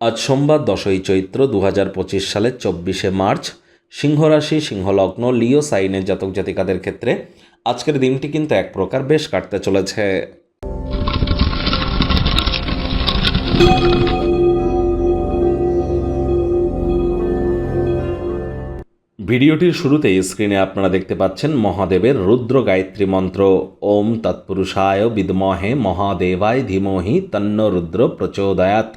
আজ সোমবার দশই চৈত্র দু হাজার পঁচিশ সালের চব্বিশে মার্চ, সিংহরাশি, সিংহলগ্ন, লিও, সাইনের জাতক জাতিকাদের ক্ষেত্রে আজকের দিনটি কিন্তু এক প্রকার বেশ কাটতে চলেছে। ভিডিওটির শুরুতেই স্ক্রিনে আপনারা দেখতে পাচ্ছেন মহাদেবের রুদ্র গায়ত্রী মন্ত্র। ওম তৎপুরুষায় বিদমহে মহাদেবায় ধীমহি তন্ন রুদ্র প্রচোদয়াত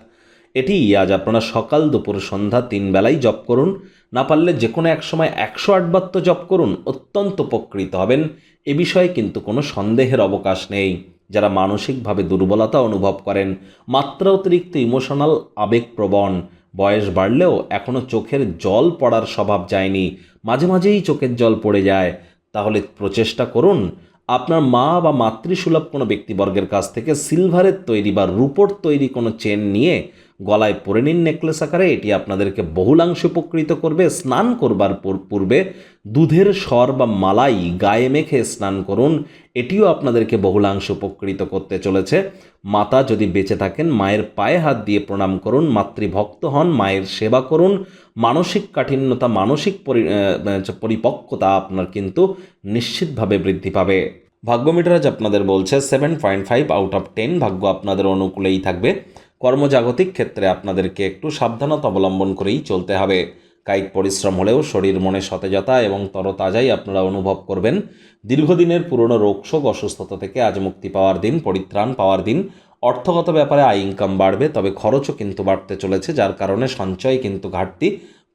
এটি আজ আপনারা সকাল দুপুর সন্ধ্যা তিন বেলাই জপ করুন। না পারলে যে কোনো এক সময় একশো আটবার তো জপ করুন। অত্যন্ত উপকৃত হবেন। এ বিষয়ে কিন্তু কোনো সন্দেহের অবকাশ নেই। যারা মানসিকভাবে দুর্বলতা অনুভব করেন, মাত্রা অতিরিক্ত ইমোশনাল আবেগপ্রবণ, বয়স বাড়লেও এখনও চোখের জল পড়ার স্বভাব যায়নি। মাঝে মাঝেই চোখের জল পড়ে যায়। তাহলে প্রচেষ্টা করুন। আপনার মা বা মাতৃসুলভ কোনো ব্যক্তিবর্গের কাছ থেকে সিলভারের তৈরি বা রূপোর তৈরি কোনো চেন নিয়ে গলায় পরে নিন নেকলেস আকারে, এটি আপনাদেরকে বহুলাংশে উপকৃত করবে। স্নান করবার পূর্বে দুধের স্বর বা মালাই গায়ে মেখে স্নান করুন। এটিও আপনাদেরকে বহুলাংশ উপকৃত করতে চলেছে। মাতা যদি বেঁচে থাকেন, মায়ের পায়ে হাত দিয়ে প্রণাম করুন, মাতৃভক্ত হন, মায়ের সেবা করুন। মানসিক কাঠিন্যতা, মানসিক পরিপক্কতা আপনার কিন্তু নিশ্চিতভাবে বৃদ্ধি পাবে। ভাগ্যমিটার আজ আপনাদের বলছে seven point five out of ten ভাগ্য আপনাদের অনুকূলেই থাকবে। কর্মজাগতিক ক্ষেত্রে আপনাদেরকে একটু সাবধানতা অবলম্বন করেই চলতে হবে। কায়িক পরিশ্রম হলেও শরীর মনে সতেজতা এবং তরতাজাই আপনারা অনুভব করবেন। দীর্ঘদিনের পুরনো রোগশোক অসুস্থতা থেকে আজ মুক্তি পাওয়ার দিন, পরিত্রাণ পাওয়ার দিন। অর্থগত ব্যাপারে আয় ইনকাম বাড়বে, তবে খরচও কিন্তু বাড়তে চলেছে, যার কারণে সঞ্চয় কিন্তু ঘাটতি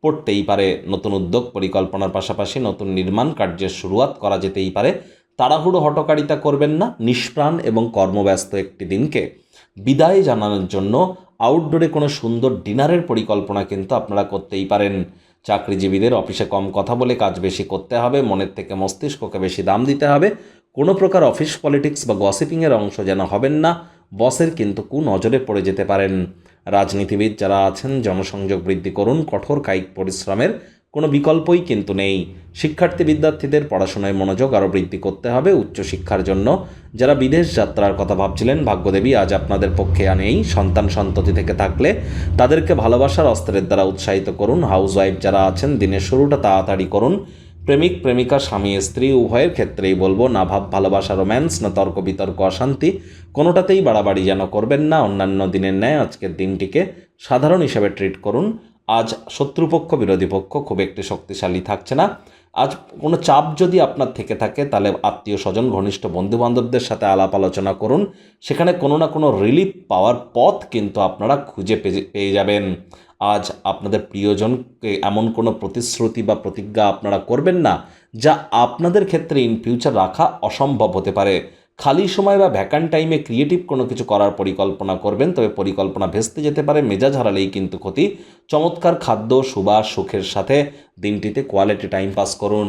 পড়তেই পারে। নতুন উদ্যোগ পরিকল্পনার পাশাপাশি নতুন নির্মাণ কার্যের শুরুয়াত করা যেতেই পারে। তাড়াহুড়ো হটকারিতা করবেন না, নিষ্প্রাণ এবং কর্মব্যস্ত একটি দিনকে। বিদায় জানানোর জন্য আউটডোরে কোনো সুন্দর ডিনারের পরিকল্পনা কিন্তু আপনারা করতেই পারেন। চাকরিজীবীদের অফিসে কম কথা বলে কাজ বেশি করতে হবে, মনের থেকে মস্তিষ্ককে বেশি দাম দিতে হবে। কোনো প্রকার অফিস পলিটিক্স বা গসিপিংয়ের অংশ যেন হবেন না, বসের কিন্তু কু নজরে পড়ে যেতে পারেন। রাজনীতিবিদ যারা আছেন, জনসংযোগ বৃদ্ধি করুন, কঠোর কায়িক পরিশ্রমের কোনো বিকল্পই কিন্তু নেই। শিক্ষার্থী বিদ্যার্থীদের পড়াশোনায় মনোযোগ আরও বৃদ্ধি করতে হবে উচ্চশিক্ষার জন্য। যারা বিদেশ যাত্রার কথা ভাবছিলেন, ভাগ্যদেবী আজ আপনাদের পক্ষে আনেই। সন্তান সন্ততি থেকে থাকলে তাদেরকে ভালোবাসার অস্ত্রের দ্বারা উৎসাহিত করুন। হাউসওয়াইফ যারা আছেন, দিনের শুরুটা তাড়াতাড়ি করুন। প্রেমিক, প্রেমিকা, স্বামী, স্ত্রী, উভয়ের ক্ষেত্রেই বলব, না ভাব, ভালোবাসা, রোম্যান্স, না তর্ক, বিতর্ক, অশান্তি, কোনোটাতেই বাড়াবাড়ি যেন করবেন না। অন্যান্য দিনের ন্যায় আজকের দিনটিকে সাধারণ হিসাবে ট্রিট করুন। আজ শত্রুপক্ষ, বিরোধী পক্ষ খুব একটি শক্তিশালী থাকছে না। আজ কোনো চাপ যদি আপনার থেকে থাকে, তাহলে আত্মীয় স্বজন, ঘনিষ্ঠ বন্ধু বান্ধবদের সাথে আলাপ আলোচনা করুন। সেখানে কোনো না কোনো রিলিফ পাওয়ার পথ কিন্তু আপনারা খুঁজে পেয়ে যাবেন। আজ আপনাদের প্রিয়জনকে এমন কোনো প্রতিশ্রুতি বা প্রতিজ্ঞা আপনারা করবেন না, যা আপনাদের ক্ষেত্রে ইন ফিউচার রাখা অসম্ভব হতে পারে। খালি সময় বা ভ্যাকান্ট টাইমে ক্রিয়েটিভ কোনো কিছু করার পরিকল্পনা করবেন, তবে পরিকল্পনা ভেস্তে যেতে পারে, মেজাজ হারালেই কিন্তু ক্ষতি। চমৎকার খাদ্য, সুবাস, সুখের সাথে দিনটিতে কোয়ালিটি টাইম পাস করুন।